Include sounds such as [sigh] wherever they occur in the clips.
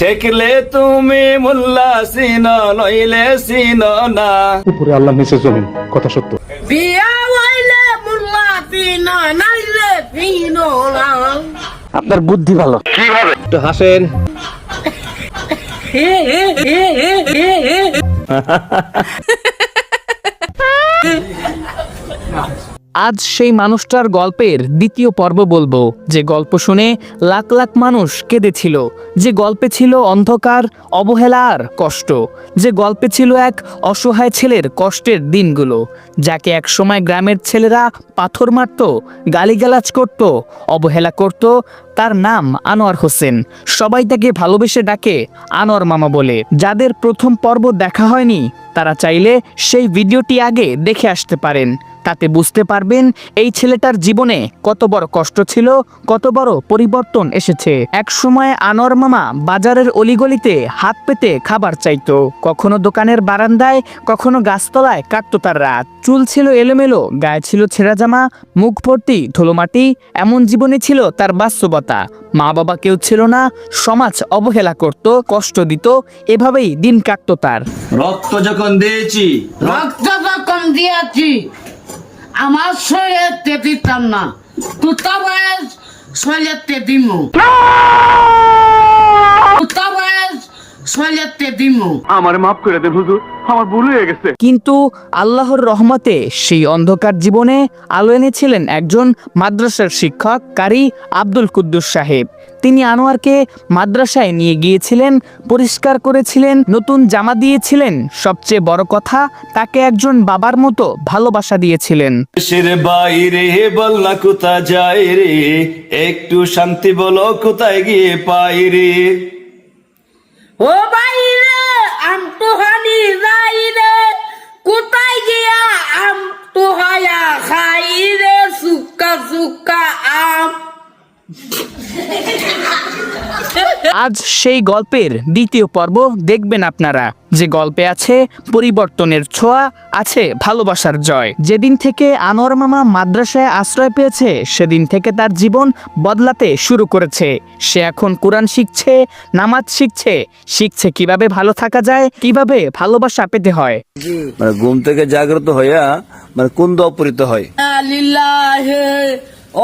ঠেকলে তুমি মোল্লা সিন নইলে সিন না। উপরে আল্লাহ নিচে জমিন কথা সত্য। বিয়া হইলে মুল্লা সিন নাইলে সিন না। আপনার বুদ্ধি ভালো। একটু হাসেন। হে হে হে হে হে [laughs] হে আজ সেই মানুষটার গল্পের দ্বিতীয় পর্ব বলব। যে গল্প শুনে লাখ লাখ মানুষ কেঁদেছিল। যে গল্পে ছিল অন্ধকার, অবহেলা আর কষ্ট। যে গল্পে ছিল এক অসহায় ছেলের কষ্টের দিনগুলো। যাকে একসময় গ্রামের ছেলেরা পাথর মারত, গালিগালাজ করত, অবহেলা করত, তার নাম আনোয়ার হোসেন। সবাই তাকে ভালোবেসে ডাকে আনোয়ার মামা বলে। যাদের প্রথম পর্ব দেখা হয়নি, তারা চাইলে সেই ভিডিওটি আগে দেখে আসতে পারেন। তাতে বুঝতে পারবেন এই ছেলেটার জীবনে কত বড় কষ্ট ছিল কত বড় পরিবর্তন এসেছে। এক সময় আনোয়ার মামা বাজারের অলিগলিতে হাত পেতে খাবার চাইতো। কখনো দোকানের বারান্দায় কখনো গাছতলায় কাটতো তার রাত। চুল ছিল এলোমেলো গায়ে ছিল ছেঁড়া জামা মুখ ভর্তি ধুলোমাটি এমন জীবনে ছিল তার বাস্তবতা। মা বাবা কেউ ছিল না সমাজ অবহেলা করত কষ্ট দিত এভাবেই দিন কাটতো তার। রক্ত যখন দিয়েছি রক্ত যখন দিয়েছি আমার শরীরে দিতাম না। তুতা বয়স শরীরে দিমু। তুতা বয়স শরীরে দিমু। আমার মাফ করে দেন হুজুর আমার ভুল হয়ে গেছে। কিন্তু আল্লাহর রহমতে সেই অন্ধকার জীবনে আলো এনেছিলেন একজন মাদ্রাসার শিক্ষক কারি আব্দুল কুদ্দুস সাহেব। তিনি আনোয়ারকে মাদ্রাসায় নিয়ে গিয়েছিলেন পরিষ্কার করেছিলেন নতুন জামা দিয়েছিলেন। সবচেয়ে বড় কথা তাকে একজন বাবার মতো ভালোবাসা দিয়েছিলেন। বাইরে বল কোথা যায় রে? একটু শান্তি বলো কোথায় গিয়ে পাই রে? ও বাইরে আম তো হানি যাই রে। কোথায় গিয়া আম তো হায়া খাই রে? সুক্কা সুক্কা আজ সেই গল্পের দ্বিতীয় পর্ব দেখবেন আপনারা। যে গল্পে আছে পরিবর্তনের ছোঁয়া আছে ভালোবাসার জয়। যেদিন থেকে আনোয়ার মামা মাদ্রাসায় আশ্রয় পেয়েছে সেদিন থেকে তার জীবন বদলাতে শুরু করেছে। সে এখন কোরআন শিখছে নামাজ শিখছে। শিখছে কীভাবে ভালো থাকা যায় কীভাবে ভালোবাসা পেতে হয়। মানে ঘুম থেকে জাগ্রত হইয়া মানে কুন্দ অপরিত হয়।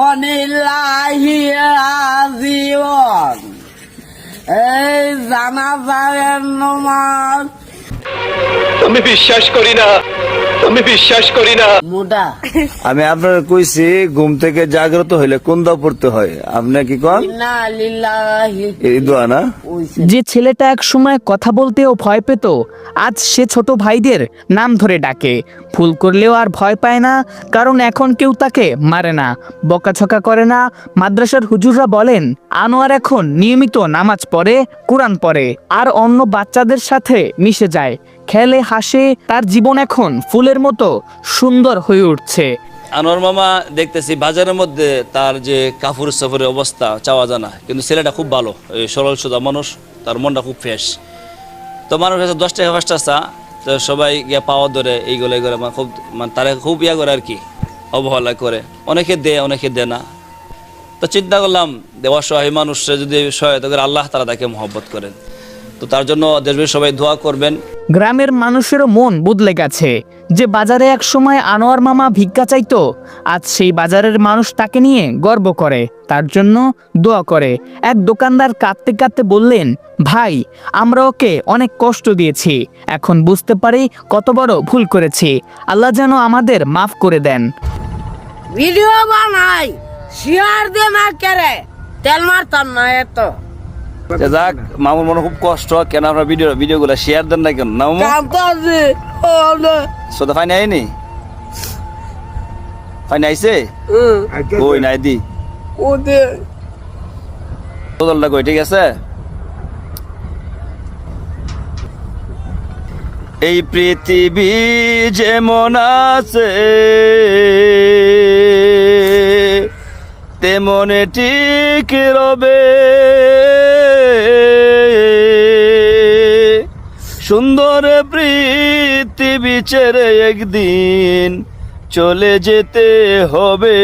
অনিল্লাহি আজিওয়ান এই জানাজারের নমাজ আমি বিশ্বাস করি না। আমি বিশ্বাস করি না। মুদা আমি আপনার কইছি ঘুম থেকে জাগ্রত হইলে কুন্দ পড়তে হয়? আপনি কি কন? এই দোয়া না? যে ছেলেটা এক সময় কথা বলতেও ভয় পেত আজ সে ছোট ভাইদের নাম ধরে ডাকে। ভুল করলেও আর ভয় পায় না কারণ এখন কেউ তাকে মারে না বকাছকা করে না। মাদ্রাসার হুজুররা বলেন আনোয়ার এখন নিয়মিত নামাজ পড়ে কোরআন পড়ে আর অন্য বাচ্চাদের সাথে মিশে যায়। খেলে হাসে, তার জীবন এখন ফুলের মতো সুন্দর হয়ে উঠছে। আনোয়ার মামা, দেখতেছি বাজারের মধ্যে তার যে কাপড় সফরের অবস্থা, চাওয়া জানা। কিন্তু ছেলেটা খুব ভালো সরল সোজা মানুষ, তার মনটা খুব ফ্রেশ তো মানুষ কাছে দশ টাকা পাঁচ তো সবাই গিয়ে পাওয়া ধরে এইগুলো এইগুলো মানে খুব মানে তারা খুব ইয়া করে আর কি, অবহেলা করে। অনেকে দেয় অনেকে দেয় না। তো চিন্তা করলাম দেওয়া সহায় মানুষরা যদি সহায়তা করে, আল্লাহ তারা তাকে মহব্বত করেন। তো তার জন্য দেশবির সবাই দোয়া করবেন। গ্রামের মানুষেরও মন বদলে গেছে যে বাজারে এক সময় আনোয়ার মামা ভিক্ষা চাইতো আজ সেই বাজারের মানুষ তাকে নিয়ে গর্ব করে তার জন্য দোয়া করে। এক দোকানদার কাঁদতে কাঁদতে বললেন ভাই আমরা ওকে অনেক কষ্ট দিয়েছি এখন বুঝতে পারি কত বড় ভুল করেছি। আল্লাহ যেন আমাদের মাফ করে দেন। ভিডিও বানাই শেয়ার দে না কেরে তেল মারতাম না এত। যাক মামুর মনে খুব কষ্ট কেন আপনার ভিডিও ভিডিও গুলা শেয়ার দেন না কেন? না সোদা ফাইন আইনি? ফাইন আইছে? ওই নাই দি। তোদলটা কই ঠিক আছে? এই পৃথিবী যেমন আছে তেমন ঠিক রবে? সুন্দর পৃথিবী ছেড়ে একদিন চলে যেতে হবে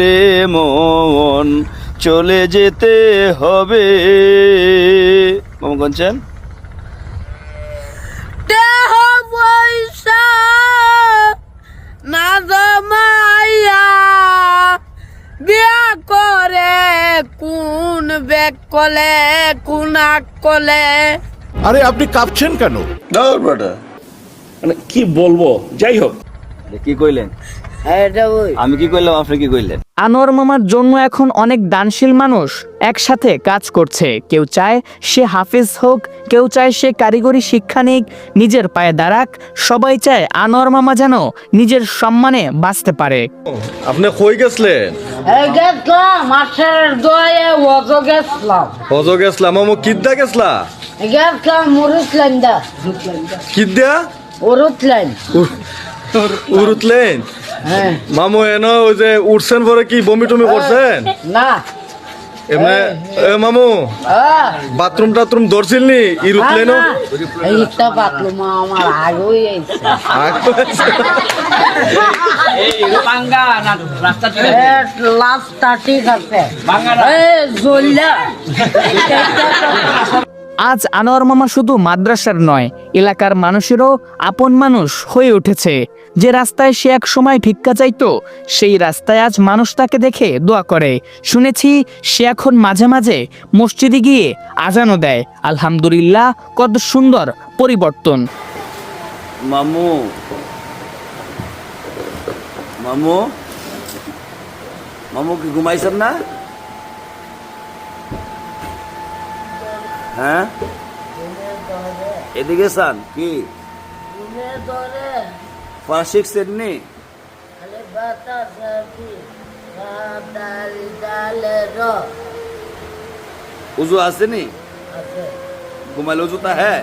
রে মন, চলে যেতে হবে। মামু কোনছেন না জমাইয়া, বিয়া করে কোন ব্যাক কলে কোন আক কলে। আরে আপনি কাঁপছেন কেন? মানে কি বলব? যাই হোক। কি কইলেন? এটা ওই। আমি কি কইলাম আপনি কি কইলেন? আনোয়ার মামার জন্য এখন অনেক দানশীল মানুষ একসাথে কাজ করছে। কেউ চায় সে হাফিজ হোক কেউ চায় সে কারিগরি শিক্ষা নিক নিজের পায়ে দাঁড়াক। সবাই চায় আনোয়ার মামা যেন নিজের সম্মানে বাঁচতে পারে। আপনি কই গেছলেন? এই গেছলাম হজ মামু কিদ্দা গেছলা? কিদ্দা? হ্যাঁ। মামু এন ওই যে উঠছেন পরে কি বমি টমি করছেন? না। এমনি এ মামু বাথরুম টাথরুম ধরছিল নি? ইরুতলেন এইটা বাতলুম আমার আগেই আইছে লাস্টটা ঠিক আছে? এই জল্লা আজ আনোয়ার মামা শুধু মাদ্রাসার নয়, এলাকার মানুষেরও আপন মানুষ হয়ে উঠেছে। যে রাস্তায় সে এক সময় ভিক্ষা চাইতো, সেই রাস্তায় আজ মানুষ তাকে দেখে দোয়া করে। শুনেছি সে এখন মাঝে মাঝে মসজিদে গিয়ে আজানও দেয়। আলহামদুলিল্লাহ, কত সুন্দর পরিবর্তন। মামু। মামু। মামু কি ঘুমাইছেন না? হ্যাঁ? এদিকে সান কি? পড়া শিখছেন নি? উজু আসেনি ঘুমালে উজু তা হ্যাঁ?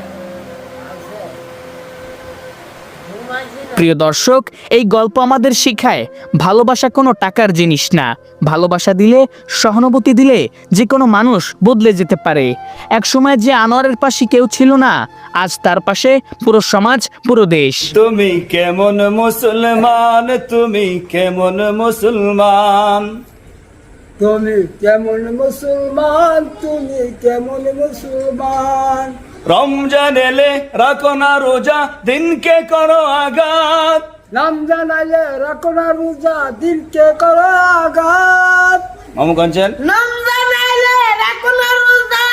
প্রিয় দর্শক এই গল্প আমাদের শিখায় ভালোবাসা কোনো টাকার জিনিস না। ভালোবাসা দিলে সহানুভূতি দিলে যে কোনো মানুষ বদলে যেতে পারে। একসময় যে আনোয়ারের পাশে কেউ ছিল না আজ তার পাশে পুরো সমাজ পুরো দেশ। তুমি কেমন মুসলমান? তুমি কেমন মুসলমান? তুমি কেমন মুসলমান? তুমি কেমন মুসলমান? রমজান এলে রাখো না রোজা দিনকে করো আঘাত। নাম জানাইলে রাখো না রোজা দিনকে করো আঘাত। মামু কাঞ্চন নাম জানাইলে রাখো না রোজা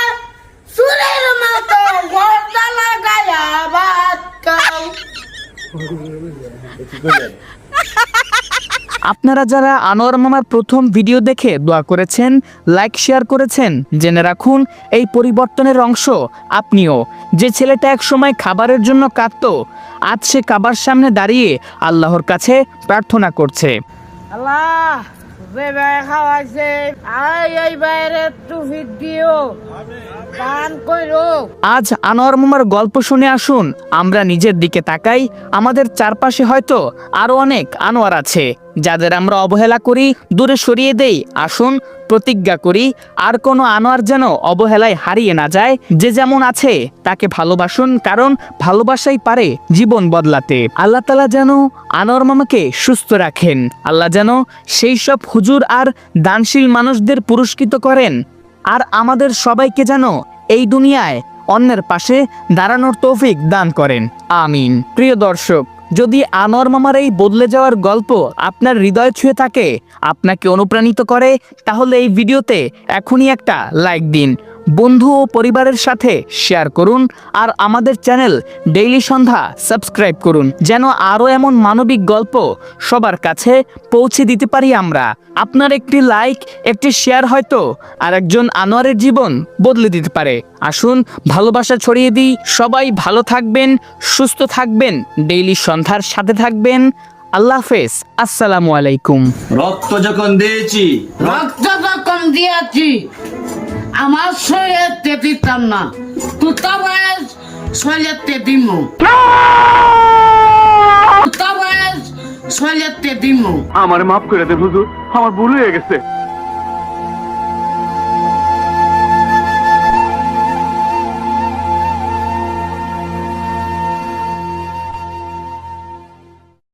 সুরের মতো গর্দা লাগায়া ভাত খাও আপনারা যারা আনোয়ার মামার প্রথম ভিডিও দেখে দোয়া করেছেন লাইক শেয়ার করেছেন জেনে রাখুন এই পরিবর্তনের অংশ আপনিও। যে ছেলেটা একসময় খাবারের জন্য কাঁদতো আজ সে কাবার সামনে দাঁড়িয়ে আল্লাহর কাছে প্রার্থনা করছে। আল্লাহ যে ভাই খাওয়াইছে। আই এই বাইরে একটু দিও দান কইরো। আজ আনোয়ার মামার গল্প শুনে আসুন আমরা নিজের দিকে তাকাই আমাদের চারপাশে হয়তো আরও অনেক আনোয়ার আছে। যাদের আমরা অবহেলা করি, দূরে সরিয়ে দেই। আসুন, প্রতিজ্ঞা করি, আর কোনো আনোয়ার যেন অবহেলায় হারিয়ে না যায়। যে যেমন আছে, তাকে ভালোবাসুন, কারণ ভালোবাসাই পারে জীবন বদলাতে। আল্লাহ তালা যেন আনোয়ার মামাকে সুস্থ রাখেন। আল্লাহ যেন সেই সব হুজুর আর দানশীল মানুষদের পুরস্কৃত করেন। আর আমাদের সবাইকে যেন এই দুনিয়ায় অন্যের পাশে দাঁড়ানোর তৌফিক দান করেন। আমিন। প্রিয় দর্শক যদি আনোয়ার মামার এই বদলে যাওয়ার গল্প আপনার হৃদয় ছুঁয়ে থাকে, আপনাকে অনুপ্রাণিত করে, তাহলে এই ভিডিওতে এখনই একটা লাইক দিন। বন্ধু ও পরিবারের সাথে শেয়ার করুন আর আমাদের চ্যানেল ডেইলি সন্ধ্যা সাবস্ক্রাইব করুন যেন আরও এমন মানবিক গল্প সবার কাছে পৌঁছে দিতে পারি আমরা। আপনার একটি লাইক একটি শেয়ার হয়তো আর একজন আনোয়ারের জীবন বদলে দিতে পারে। আসুন ভালোবাসা ছড়িয়ে দিই। সবাই ভালো থাকবেন সুস্থ থাকবেন ডেইলি সন্ধ্যার সাথে থাকবেন। আল্লাহ হাফেজ আসসালামু আলাইকুম। রক্ত যখন দিয়েছি রক্ত তো কম দিয়েছি আমার শরীরে দিতাম না। তুতা বয়স শরীরে মো তুতা বয়স শরীরে মো আমার মাফ করে দে হুজুর, আমার ভুল হয়ে গেছে।